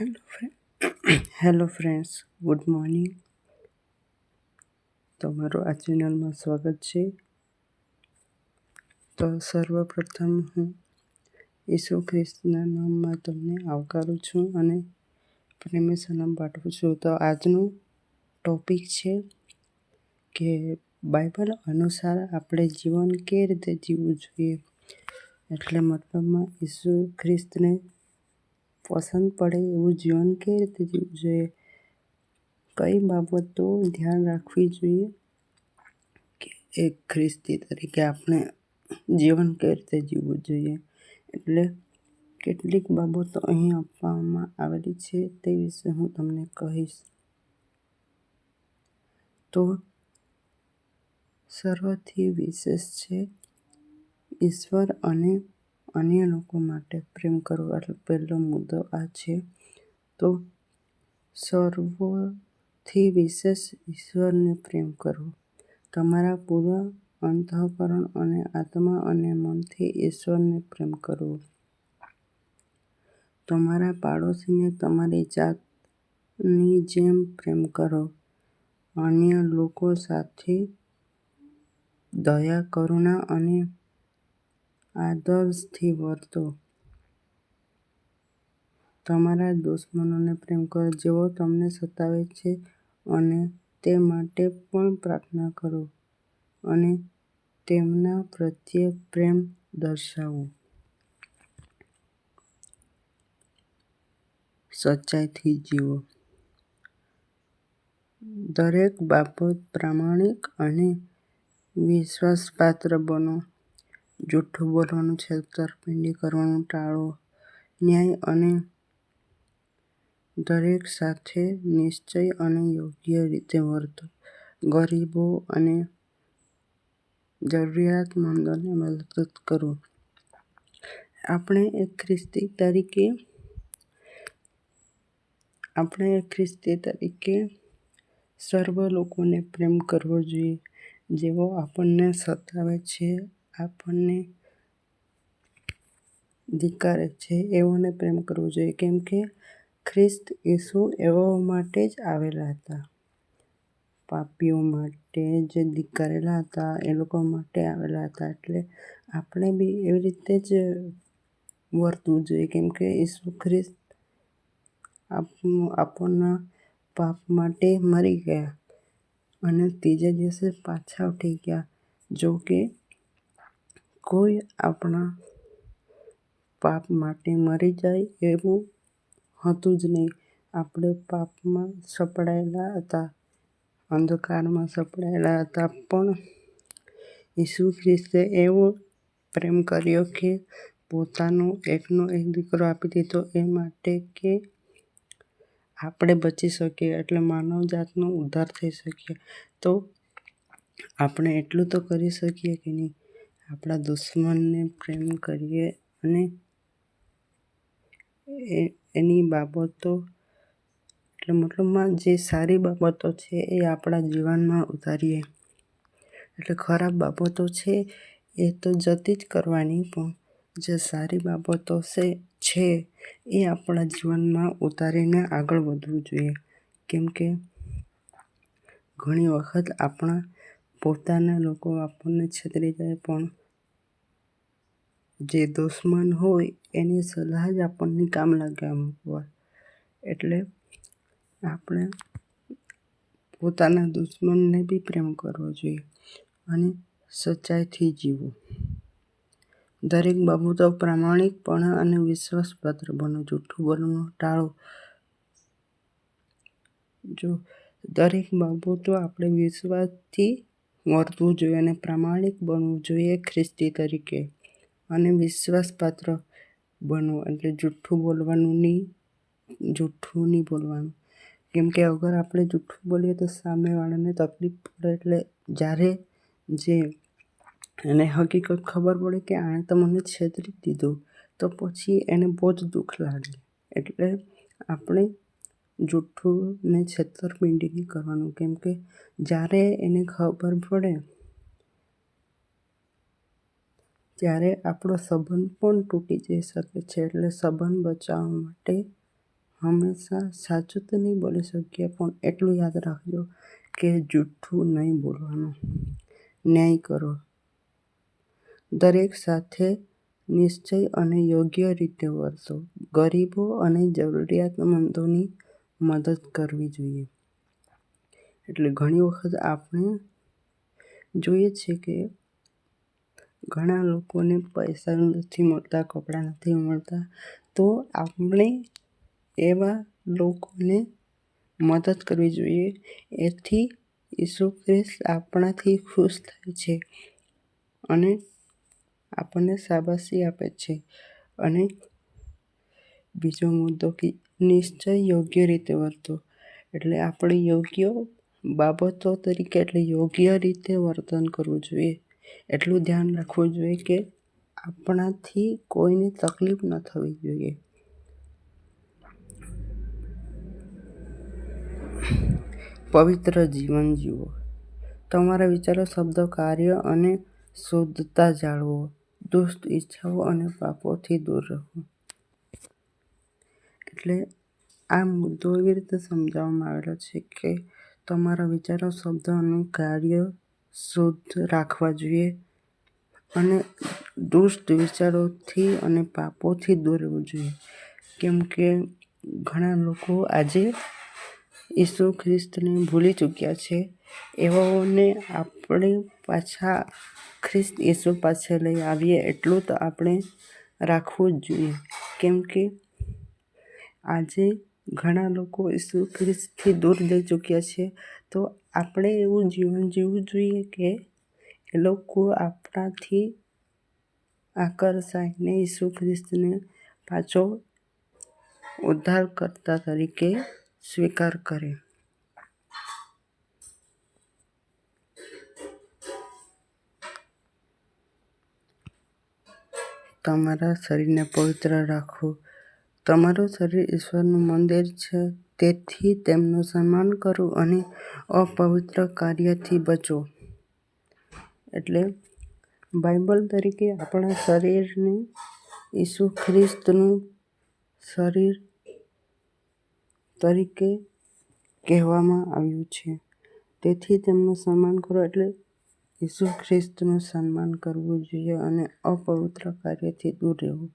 Hello hello friends good morning તમારું આ ચેનલમાં સ્વાગત છે. તો સર્વપ્રથમ હું ઈસુ ખ્રિસ્તના નામમાં તમને આવકારું છું અને પ્રેમે સલામ પાઠવું છું. તો આજનું ટોપિક છે કે બાઇબલ અનુસાર આપણે જીવન કેવી રીતે જીવવું જોઈએ. એટલે મતલબમાં ઈસુ ખ્રિસ્તને પસંદ પડે એવું જીવન કેવી રીતે જીવવું જોઈએ? કઈ બાબતો ધ્યાન રાખવી જોઈએ કે એક ખ્રિસ્તી તરીકે આપણે જીવન કેવી રીતે જીવવું જોઈએ? એટલે કેટલીક બાબતો અહીં આપવામાં આવેલી છે તે વિશે હું તમને કહીશ. તો સર્વથી વિશેષ છે ઈશ્વર અને અન્ય લોકો માટે પ્રેમ કરવાનો પહેલો મુદ્દો આ છે. તો સર્વથી વિશેષ ઈશ્વરને પ્રેમ કરવો. તમારા પૂરા અંતઃકરણ અને આત્મા અને મનથી ઈશ્વરને પ્રેમ કરવો. તમારા પાડોશીને તમારી જાતની જેમ પ્રેમ કરો. અન્ય લોકો સાથે દયા, કરુણા અને આદર્શથી વર્તો. તમારા દુશ્મનોને પ્રેમ કરો જેઓ તમને સતાવે છે અને તે માટે પણ પ્રાર્થના કરો અને તેમના પ્રત્યે પ્રેમ દર્શાવો. સચ્ચાઈથી જીવો. દરેક બાબત પ્રામાણિક અને વિશ્વાસપાત્ર બનો. જૂઠું બોલવાનું છેતરપિંડી કરવાનું ટાળો, ન્યાય અને દરેક સાથે નિશ્ચય અને યોગ્ય રીતે વર્તો ગરીબો અને જરૂરિયાતમંદોને મદદ કરો આપણે એક ખ્રિસ્તી તરીકે, આપણે એક ખ્રિસ્તી તરીકે સર્વ લોકોને પ્રેમ કરવો જોઈએ જેઓ આપણને સતાવે છે આપણને ધિક્કારે છે, એઓને પ્રેમ કરવો જોઈએ. કેમ કે ખ્રિસ્ત ઈસુ એવા માટે જ આવેલા હતા. પાપીઓ માટે જે ધિક્કારેલા હતા, એ લોકો માટે આવેલા હતા. એટલે આપણે બી એવી રીતે જ વર્તવું જોઈએ. કેમ કે ઈસુ ખ્રિસ્ત આપણના પાપ માટે મરી ગયા અને ત્રીજા દિવસે પાછા ઉઠી ગયા. જો કે કોઈ આપણા પાપ માટે મરી જાય એવું હતું જ નહીં. આપણે પાપમાં સપડાયેલા હતા, અંધકારમાં સપડાયેલા હતા. પણ ઈસુ ખ્રિસ્તે એવો પ્રેમ કર્યો કે પોતાનો એકનો એક દીકરો આપી દીધો એ માટે કે આપણે બચી શકીએ, એટલે માનવજાતનો ઉદ્ધાર થઈ શકીએ. તો આપણે એટલું તો કરી શકીએ કે નહીં. આપણા દુશ્મનને પ્રેમ કરીએ અને એ, એની બાબતો, એટલે મતલબમાં જે સારી બાબતો છે એ આપણા જીવનમાં ઉતારીએ. એટલે ખરાબ બાબતો છે એ તો જતી જ કરવાની, પણ જે સારી બાબતો છે છે એ આપણા જીવનમાં ઉતારીને આગળ વધવું જોઈએ. કેમ કે ઘણી વખત આપણા પોતાના લોકો આપણને છેતરી જાય, પણ જે દુશ્મન હોય એની સલાહ જ આપણને કામ લાગે અમુક વાર એટલે આપણે પોતાના દુશ્મનને બી પ્રેમ કરવો જોઈએ અને સચ્ચાઈથી જીવવું. દરેક બાબતો પ્રામાણિકપણે અને વિશ્વાસપાત્ર બનો. જૂઠું બોલવાનું ટાળો. જો દરેક બાબતો આપણે વિશ્વાસથી વર્તવું જોઈએ અને પ્રામાણિક બનવું જોઈએ ખ્રિસ્તી તરીકે. અને વિશ્વાસપાત્ર બનવું, એટલે જૂઠું બોલવાનું નહીં જૂઠું નહીં બોલવાનું. કેમ કે અગર આપણે જૂઠું બોલીએ તો સામેવાળાને તકલીફ પડે, એટલે જ્યારે જે એને હકીકત ખબર પડે કે આણે તો મને છેતરી દીધું, તો પછી એને બહુ જ દુઃખ લાગે. એટલે આપણે જૂઠ્ઠું ને છેતરપિંડી નહીં કરવાનું. કેમ કે જ્યારે એને ખબર પડે ત્યારે આપણો સંબંધ પણ તૂટી જઈ શકે છે એટલે સંબંધ બચાવવા માટે હંમેશા સાચું તો નહીં બોલી શકીએ, પણ એટલું યાદ રાખજો કે જૂઠું નહીં બોલવાનું. ન્યાય કરો. દરેક સાથે નિશ્ચય અને યોગ્ય રીતે વર્તો. ગરીબો અને જરૂરિયાતમંદોની મદદ કરવી જોઈએ. એટલે ઘણી વખત આપણે જોઈએ છીએ કે ઘણા લોકોને પૈસા નથી મળતા, કપડાં નથી મળતા, તો આપણે એવા લોકોને મદદ કરવી જોઈએ. એથી ઈસુ ખ્રિસ્ત આપણાથી ખુશ થાય છે અને આપણને શાબાશી આપે છે. અને બીજો મુદ્દો કે નિશ્ચય યોગ્ય રીતે વર્તો. એટલે આપણે યોગ્ય બાબતો તરીકે એટલે યોગ્ય રીતે વર્તન કરવું જોઈએ. એટલું ધ્યાન રાખવું જોઈએ કે આપણાથી કોઈને તકલીફ ન થવી જોઈએ. પવિત્ર જીવન જીવો. તમારા વિચારો, શબ્દો, કાર્ય અને શુદ્ધતા જાળવો. દુષ્ટ ઈચ્છાઓ અને પાપોથી દૂર રહો. એટલે આ મુદ્દો એવી રીતે સમજાવવામાં આવેલો છે કે તમારા વિચારો, શબ્દો અને કાર્ય શુદ્ધ રાખવા જોઈએ અને દુષ્ટ વિચારોથી અને પાપોથી દૂર રહેવું જોઈએ. કેમ કે ઘણા લોકો આજે ઈસુ ખ્રિસ્તને ભૂલી ચૂક્યા છે. એવાઓને આપણે પાછા ખ્રિસ્ત ઈસુ પાસે લઈ આવીએ એટલું તો આપણે રાખવું જ જોઈએ. કેમ કે આજે ઘણા લોકો ઈસુ ખ્રિસ્તથી દૂર જઈ ચૂક્યા છે. તો આપણે એવું જીવન જીવવું જોઈએ કે એ લોકો આપણાથી આકર્ષાઈને ઈસુ ખ્રિસ્તને પાછો ઉદ્ધારકર્તા તરીકે સ્વીકાર કરે. તમારા શરીરને પવિત્ર રાખો. તમારું શરીર ઈશ્વરનું મંદિર છે, તેથી તેમનું સન્માન કરો અને અપવિત્ર કાર્યથી બચો. એટલે બાઇબલ તરીકે આપણા શરીરને ઈસુ ખ્રિસ્તનું શરીર તરીકે કહેવામાં આવ્યું છે. તેથી તેમનું સન્માન કરો એટલે ઈસુ ખ્રિસ્તનું સન્માન કરવું જોઈએ અને અપવિત્ર કાર્યથી દૂર રહેવું.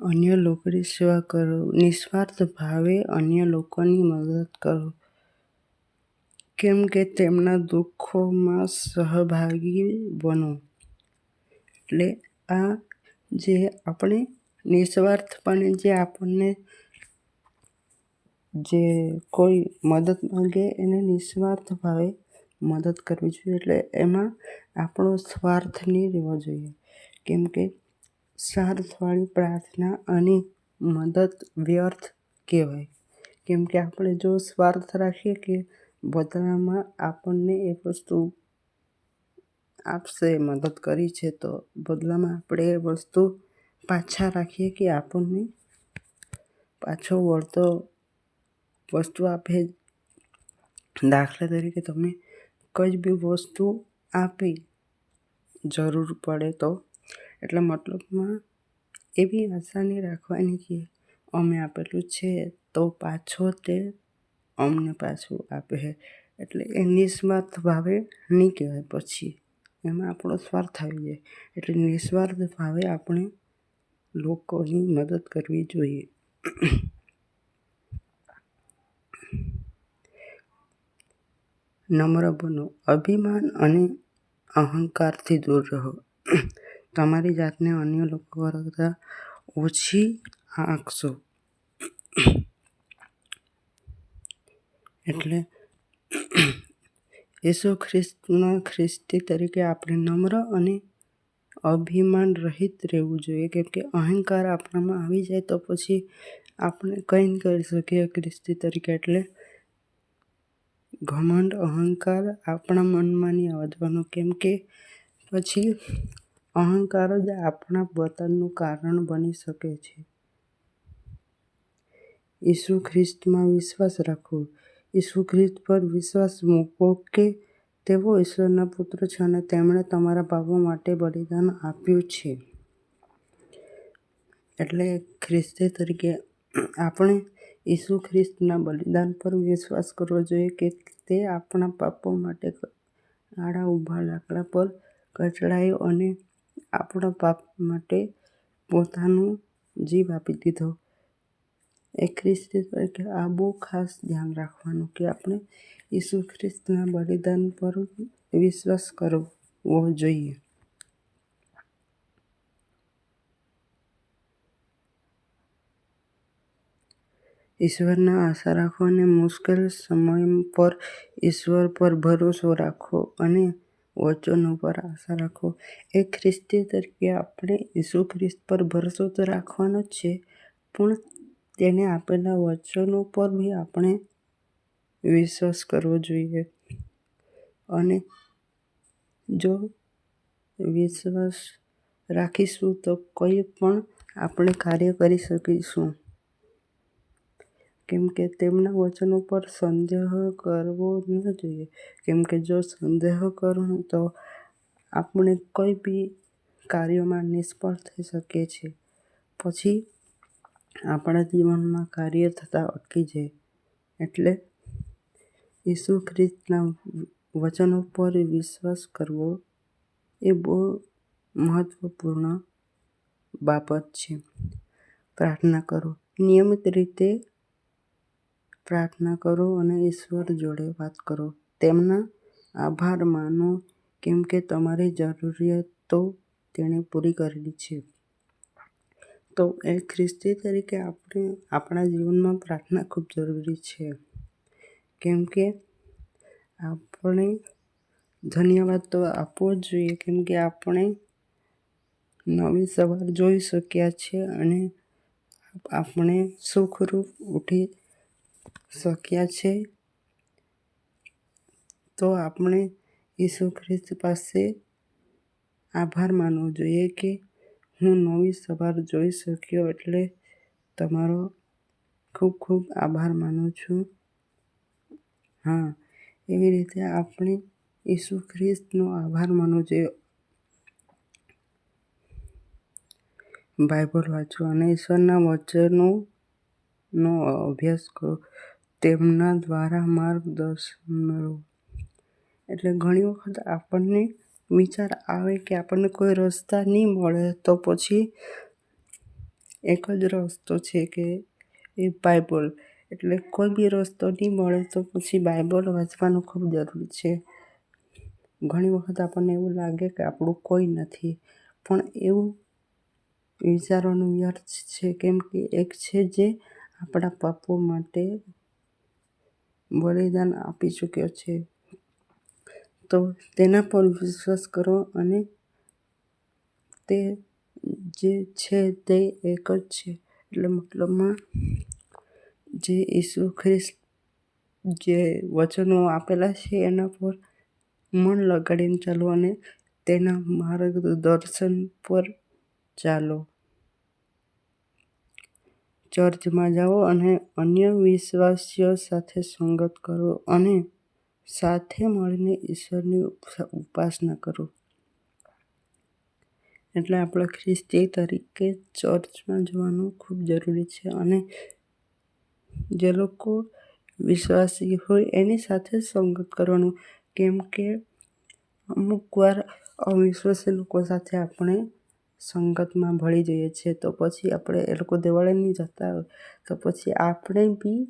અન્ય લોકોની સેવા કરો. નિસ્વાર્થ ભાવે અન્ય લોકોની મદદ કરો. કેમ કે તેમના દુઃખોમાં સહભાગી બનો. એટલે આ જે આપણે નિસ્વાર્થપણે જે આપણને જે કોઈ મદદ માંગે એને નિસ્વાર્થ ભાવે મદદ કરવી જોઈએ. એટલે એમાં આપણો સ્વાર્થ નહીં રહેવો જોઈએ. કેમ કે સ્વાર્થવાળી પ્રાર્થના અને મદદ વ્યર્થ કહેવાય. કેમ કે આપણે જો સ્વાર્થ રાખીએ કે બદલામાં આપણને એ વસ્તુ આપશે, મદદ કરી છે તો બદલામાં આપણે એ વસ્તુ પાછા રાખીએ કે આપણને પાછો વળતો વસ્તુ આપે. દાખલા તરીકે તમે કંઈ બી વસ્તુ આપી જરૂર પડે તો. એટલે મતલબમાં એવી આશા રાખવાની કે અમે આપેલું છે તો પાછો તે અમને પાછું આપે. એટલે એ નિસ્વાર્થ ભાવે નહીં કહેવાય પછી. એમાં આપણો સ્વાર્થ આવી જાય. એટલે નિસ્વાર્થ ભાવે આપણે લોકોની મદદ કરવી જોઈએ. નમ્ર બનો. અભિમાન અને અહંકારથી દૂર રહો. તમારી જાતને અન્ય લોકો કરતાં ઓછી આંકશો. એટલે ઈસુ ખ્રિસ્તના ખ્રિસ્તી તરીકે આપણે નમ્ર અને અભિમાન રહિત રહેવું જોઈએ. કેમ કે અહંકાર આપણામાં આવી જાય તો પછી આપણે કંઈ કરી શકીએ ખ્રિસ્તી તરીકે. એટલે ઘમંડ અહંકાર આપણા મનમાં નહીં આવવાનું. કેમ કે પછી અહંકાર જ આપણા પતનનું કારણ બની શકે છે. ઈસુ ખ્રિસ્તમાં વિશ્વાસ રાખવો ઈસુ ખ્રિસ્ત પર વિશ્વાસ મૂકો કે તેઓ ઈશ્વરના પુત્ર છે અને તેમણે તમારા પાપો માટે બલિદાન આપ્યું છે. એટલે ખ્રિસ્તી તરીકે આપણે ઈસુ ખ્રિસ્તના બલિદાન પર વિશ્વાસ કરવો જોઈએ કે તે આપણા પાપો માટે આડા ઊભા લાકડા પર કચડાયો અને આપણા પાપ માટે પોતાનો જીવ આપી દીધો. એ ખ્રિસ્તી તરીકે આ બહુ ખાસ ધ્યાન રાખવાનું કે આપણે ઈસુ ખ્રિસ્તના બલિદાન પર વિશ્વાસ કરવો જોઈએ. ઈશ્વરના આશા રાખો અને મુશ્કેલ સમય પર ઈશ્વર પર ભરોસો રાખો અને વચનો પર આશા રાખો. એ ખ્રિસ્તી તરીકે આપણે ઈસુ ખ્રિસ્ત પર ભરોસો તો રાખવાનો જ છે, પણ તેણે આપેલા વચનો પર બી આપણે વિશ્વાસ કરવો જોઈએ. અને જો વિશ્વાસ રાખીશું તો કોઈ પણ આપણે કાર્ય કરી શકીશું. કેમ કે તેમના વચનો પર સંદેહ કરવો ન જોઈએ કેમકે જો સંદેહ કરું તો આપણે કોઈ બી કાર્યમાં નિષ્ફળ થઈ શકીએ છીએ. પછી આપણા જીવનમાં કાર્ય થતાં અટકી જાય. એટલે ઈસુ ખ્રિસ્તના વચનો પર વિશ્વાસ કરવો એ બહુ મહત્વપૂર્ણ બાબત છે. પ્રાર્થના કરો નિયમિત રીતે પ્રાર્થના કરો અને ઈશ્વર જોડે વાત કરો. તેમના આભાર માનો, કેમ કે તમારી જરૂરિયાતો તેણે પૂરી કરેલી છે. તો એ ખ્રિસ્તી તરીકે આપણે, આપણા જીવનમાં પ્રાર્થના ખૂબ જરૂરી છે. કેમ કે આપણે ધન્યવાદ તો આપવો જ જોઈએ, કેમ કે આપણે નવી સવાર જોઈ શક્યા છે અને આપણે સુખરૂપ ઉઠી શક્યા છે. તો આપણે ઈસુ ખ્રિસ્ત પાસે આભાર માનવો જોઈએ કે હું નવી સવાર જોઈ શક્યો એટલે તમારો ખૂબ ખૂબ આભાર માનું છું. હા, એવી રીતે આપણે ઈસુ ખ્રિસ્તનો આભાર માનવો જોઈએ. બાઇબલ વાંચો અને ઈશ્વરના વચનોનો અભ્યાસ કરો. તેમના દ્વારા માર્ગદર્શન મેળવો. એટલે ઘણી વખત આપણને વિચાર આવે કે આપણને કોઈ રસ્તા નહીં મળે, તો પછી એક જ રસ્તો છે કે એ બાઇબલ એટલે કોઈ બી રસ્તો નહીં મળે, તો પછી બાઇબલ વાંચવાનું ખૂબ જરૂરી છે. ઘણી વખત આપણને એવું લાગે કે આપણું કોઈ નથી, પણ એવું વિચારવાનું વ્યર્થ છે, કેમ કે એક છે જે આપણા પાપો માટે બલિદાન આપી ચૂક્યો છે. તો તેના પર વિશ્વાસ કરો અને તે જે છે તે એક જ છે એટલે મતલબમાં જે ઈસુ ખ્રિસ્ત જે વચનો આપેલા છે એના પર મન લગાડીને ચાલો અને તેના માર્ગદર્શન પર ચાલો. ચર્ચમાં જાઓ અને અન્ય વિશ્વાસીઓ સાથે સંગત કરો અને સાથે મળીને ઈશ્વરની ઉપાસના કરો. એટલે આપણે ખ્રિસ્તી તરીકે ચર્ચમાં જવાનું ખૂબ જરૂરી છે અને જે લોકો વિશ્વાસી હોય એની સાથે સંગત કરવાનું કેમ કે અમુકવાર અવિશ્વાસી લોકો સાથે આપણે સંગતમાં ભળી જઈએ છીએ, તો પછી આપણે એ લોકો દેવાળે જતા હોય. તો પછી આપણે બી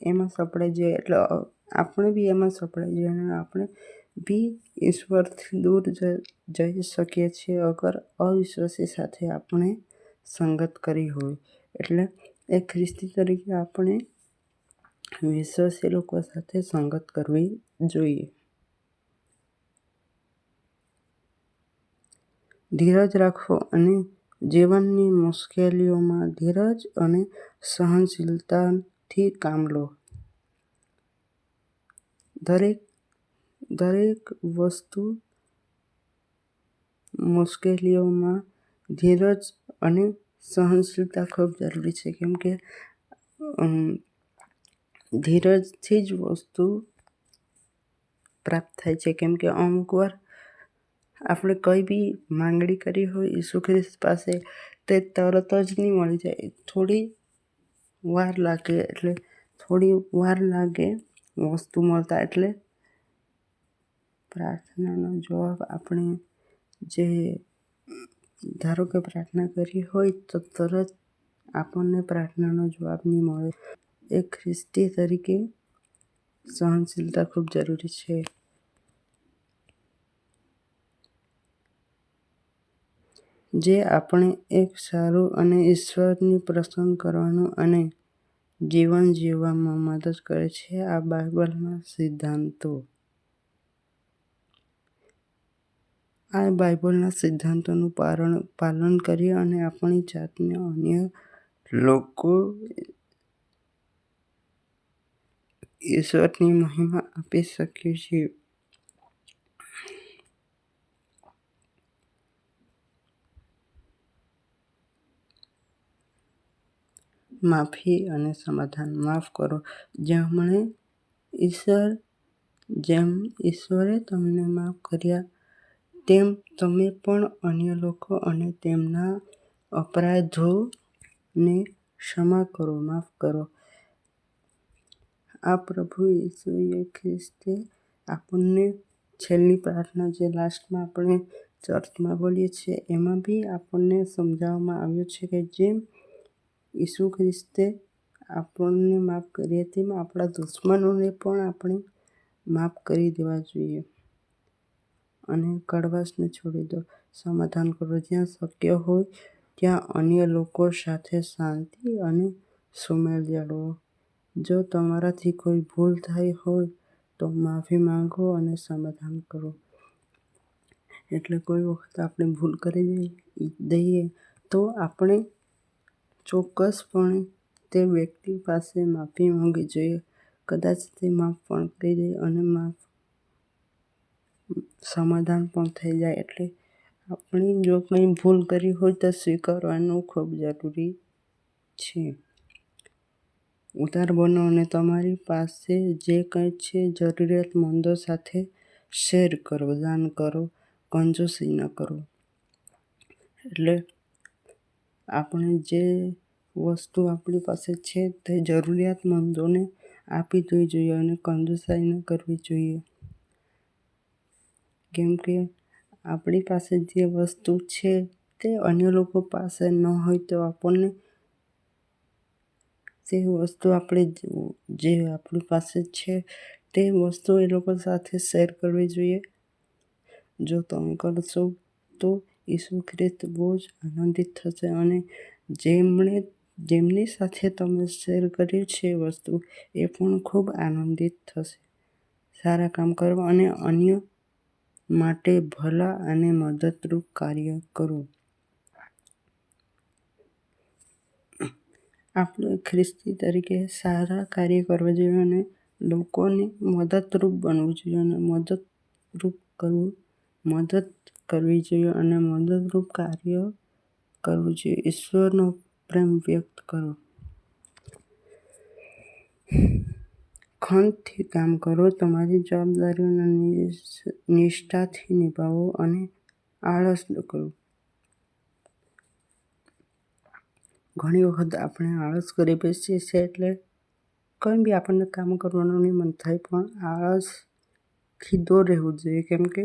એમાં સપડાઈ જઈએ. એટલે આપણે બી એમાં સપડાઈ જઈએ અને આપણે બી ઈશ્વરથી દૂર જઈ શકીએ છીએ અગર અવિશ્વાસી સાથે આપણે સંગત કરી હોય. એટલે એ ખ્રિસ્તી તરીકે આપણે વિશ્વાસી લોકો સાથે સંગત કરવી જોઈએ. ધીરજ રાખો અને જીવનની મુશ્કેલીઓમાં ધીરજ અને સહનશીલતાથી કામ લો. દરેક દરેક વસ્તુ મુશ્કેલીઓમાં ધીરજ અને સહનશીલતા ખૂબ જરૂરી છે, કેમ કે ધીરજથી જ વસ્તુ પ્રાપ્ત થાય છે. કેમ કે અમુક વાર આપણે કંઈ બી માંગણી કરી હોય ઈસુ ખ્રિસ્ત પાસે, તે તરત જ નહીં મળી જાય. થોડી વાર લાગે એટલે થોડી વાર લાગે વસ્તુ મળતા એટલે પ્રાર્થનાનો જવાબ આપણે જે ધારો કે પ્રાર્થના કરી હોય તો તરત આપણને પ્રાર્થનાનો જવાબ નહીં મળે. એ ખ્રિસ્તી તરીકે સહનશીલતા ખૂબ જરૂરી છે. જે આપણે એક સારું અને ઈશ્વરની પ્રસન્ન કરવાનું અને જીવન જીવવામાં મદદ કરે છે આ બાઇબલના સિદ્ધાંતો. આ બાઇબલના સિદ્ધાંતોનું પાલન કરી અને આપણી જાતને અન્ય લોકો ઈશ્વરની મહિમા આપી શકીએ છીએ. માફી અને સમાધાન. માફ કરો. જેમણે ઈશ્વર, જેમ ઈશ્વરે તમને માફ કર્યા, તેમ તમે પણ અન્ય લોકો અને તેમના અપરાધોને ક્ષમા કરો. માફ કરો. આ પ્રભુ ઈસુ ખ્રિસ્તે આપણને છેલ્લી પ્રાર્થના જે લાસ્ટમાં આપણે ચર્ચમાં બોલીએ છીએ, એમાં બી આપણને સમજાવવામાં આવ્યું છે કે જેમ ઈસુ ખ્રિસ્તે આપણને માફ કરીએ તેમ આપણા દુશ્મનોને પણ આપણે માફ કરી દેવા જોઈએ. અને કડવાશને છોડી દો. સમાધાન કરો. જ્યાં શક્ય હોય ત્યાં અન્ય લોકો સાથે શાંતિ અને સુમેળ જાળવો. જો તમારાથી કોઈ ભૂલ થઈ હોય તો માફી માંગો અને સમાધાન કરો. એટલે કોઈ વખત આપણે ભૂલ કરી દઈએ તો આપણે ચોક્કસપણે તે વ્યક્તિ પાસે માફી માંગવી જોઈએ. કદાચ તે માફ પણ કરી દે અને માફ સમાધાન પણ થઈ જાય. એટલે આપણે જો કંઈ ભૂલ કરી હોય તો સ્વીકારવાનું ખૂબ જરૂરી છે. ઉદાર બનો અને તમારી પાસે જે કંઈ છે જરૂરિયાતમંદો સાથે શેર કરો, દાન કરો, કંજૂસી ન કરો. એટલે આપણે જે વસ્તુ આપણી પાસે છે તે જરૂરિયાતમંદોને આપી દેવી જોઈએ અને કંજુસાઈ ન કરવી જોઈએ. કેમ કે આપણી પાસે જે વસ્તુ છે તે અન્ય લોકો પાસે ન હોય તો આપણને તે વસ્તુ આપણે જે આપણી પાસે છે તે વસ્તુ એ લોકો સાથે શેર કરવી જોઈએ. જો તમે કરશો તો ઈસુ ખ્રિસ્ત બહુ જ આનંદિત થશે અને જેમણે, જેમની સાથે તમે શેર કર્યું છે વસ્તુ એ પણ ખૂબ આનંદિત થશે. સારા કામ કરવા અને અન્ય માટે ભલા અને મદદરૂપ કાર્ય કરો. આપણે ખ્રિસ્તી તરીકે સારા કાર્ય કરવા જોઈએ અને લોકોને મદદરૂપ બનવું જોઈએ અને મદદરૂપ કરવું, મદદ કરવી જોઈએ અને મદદરૂપ કાર્ય કરવું જોઈએ. ઈશ્વરનો પ્રેમ વ્યક્ત કરો. ખંતથી કામ કરો. તમારી જવાબદારીઓને નિષ્ઠાથી નિભાવો અને આળસ ન કરો. ઘણી વખત આપણે આળસ કરી બેસીએ છીએ એટલે કંઈ બી આપણને કામ કરવાનું નહીં મન થાય, પણ આળસથી દૂર રહેવું જોઈએ. કેમ કે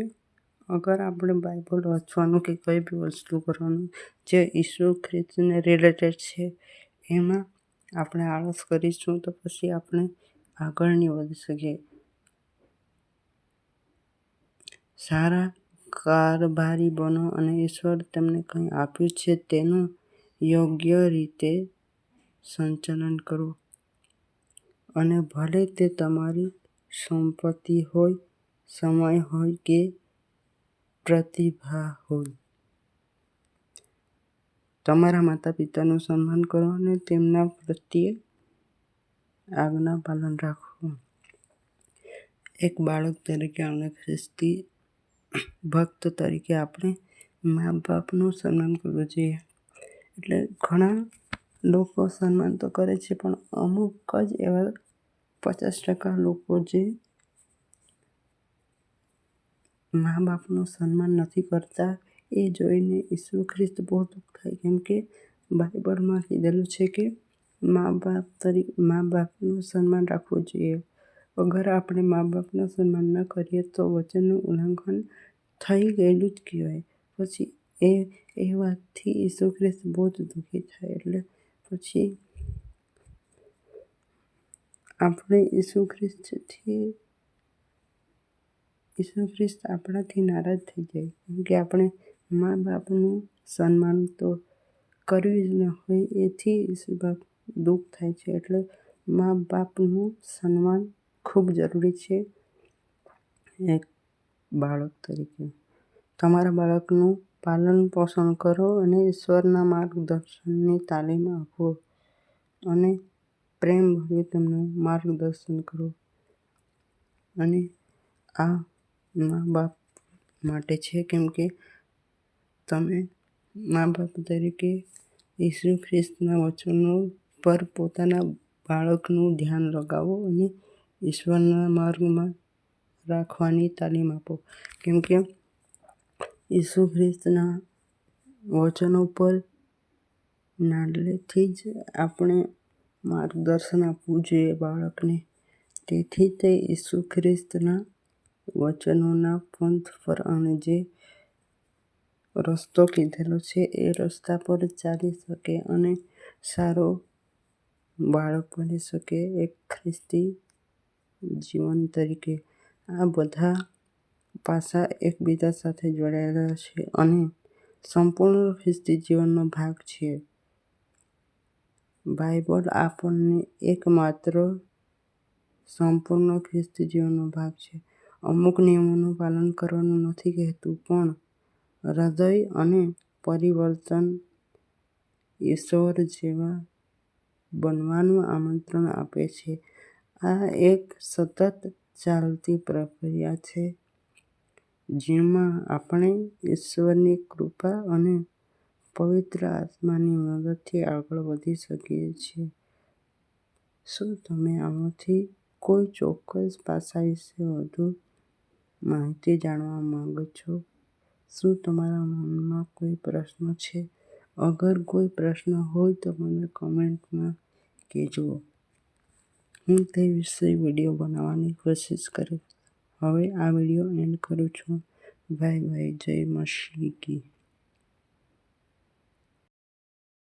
અગર આપણે બાઇબલ વાંચવાનું કે કંઈ બી વસ્તુ કરવાનું જે ઈસુ ખ્રિસ્તને રિલેટેડ છે એમાં આપણે આળસ કરીશું તો પછી આપણે આગળ નહીં વધી શકીએ સારા કારભારી બનો અને ઈશ્વર તમને કંઈ આપ્યું છે તેનું યોગ્ય રીતે સંચાલન કરો. અને ભલે તે તમારી સંપત્તિ હોય, સમય હોય કે પ્રતિભા હોય. તમારા માતા-પિતાનું સન્માન કરો અને તેમના પ્રત્યે આજ્ઞા પાલન રાખો. એક બાળક તરીકે અને ખ્રિસ્તી ભક્ત તરીકે આપણે મા-બાપનું સન્માન કરવું જોઈએ. એટલે ઘણા લોકો સન્માન તો કરે છે, પણ અમુક જ એવા પચાસ ટકા લોકો જે મા-બાપનું સન્માન નથી કરતા, એ જોઈને ઈસુ ખ્રિસ્ત બહુ દુઃખ થાય કેમ કે બાઇબલમાં કીધેલું છે કે મા-બાપ તરીકે મા-બાપનું સન્માન રાખવું જોઈએ. અગર આપણે મા-બાપનું સન્માન ન કરીએ તો વચનનું ઉલ્લંઘન થઈ ગયેલું જ કહેવાય. પછી એ એ વાતથી ઈસુ ખ્રિસ્ત બહુ જ દુઃખી થાય એટલે પછી આપણે ઈસુ ખ્રિસ્તથી ઈસુ ખ્રિસ્ત આપણાથી નારાજ થઈ જાય કેમ કે આપણે મા-બાપનું સન્માન તો કર્યું જ ન હોય, એથી ઈસુ બાપ દુઃખ થાય છે એટલે મા-બાપનું સન્માન ખૂબ જરૂરી છે એક બાળક તરીકે. તમારા બાળકનું પાલન-પોષણ કરો અને ઈશ્વરના માર્ગદર્શનની તાલીમ આપો અને પ્રેમભર્યું તેમનું માર્ગદર્શન કરો. અને આ મા-બાપ માટે છે, કેમ કે તમે મા-બાપ તરીકે ઈસુ ખ્રિસ્તના વચનો પર પોતાના બાળકનું ધ્યાન લગાવો અને ઈશ્વરના માર્ગમાં રાખવાની તાલીમ આપો. કેમ કે ઈસુ ખ્રિસ્તના વચનો પર નાનલેથી જ આપણે માર્ગદર્શન આપવું જોઈએ બાળકને. તેથી તે ઈસુ ખ્રિસ્તના વચનોના પંથ પર અને જે રસ્તો કીધેલો છે એ રસ્તા પર ચાલી શકે અને સારો બાળક બની શકે એક ખ્રિસ્તી જીવન તરીકે. આ બધા પાસા એકબીજા સાથે જોડાયેલા છે અને સંપૂર્ણ ખ્રિસ્તી જીવનનો ભાગ છે. બાઇબલ આપણને એકમાત્ર સંપૂર્ણ ખ્રિસ્તી જીવનનો ભાગ છે. અમુક નિયમોનું પાલન કરવાનું નથી કહેતું, પણ હૃદય અને પરિવર્તન ઈશ્વર જેવા બનવાનું આમંત્રણ આપે છે. આ એક સતત ચાલતી પ્રક્રિયા છે, જેમાં આપણે ઈશ્વરની કૃપા અને પવિત્ર આત્માની મદદથી આગળ વધી શકીએ છીએ. શું તમે આમાંથી કોઈ ચોક્કસ પાસા વિશે વધુ માહિતી જાણવા માગો છો? શું તમારા મનમાં કોઈ પ્રશ્ન છે? અગર કોઈ પ્રશ્ન હોય તો મને કમેન્ટમાં કહેજો. હું તે વિશે વીડિયો બનાવવાની કોશિશ કરીશ. હવે આ વીડિયો એન્ડ કરું છું. બાય બાય જય મશીકી.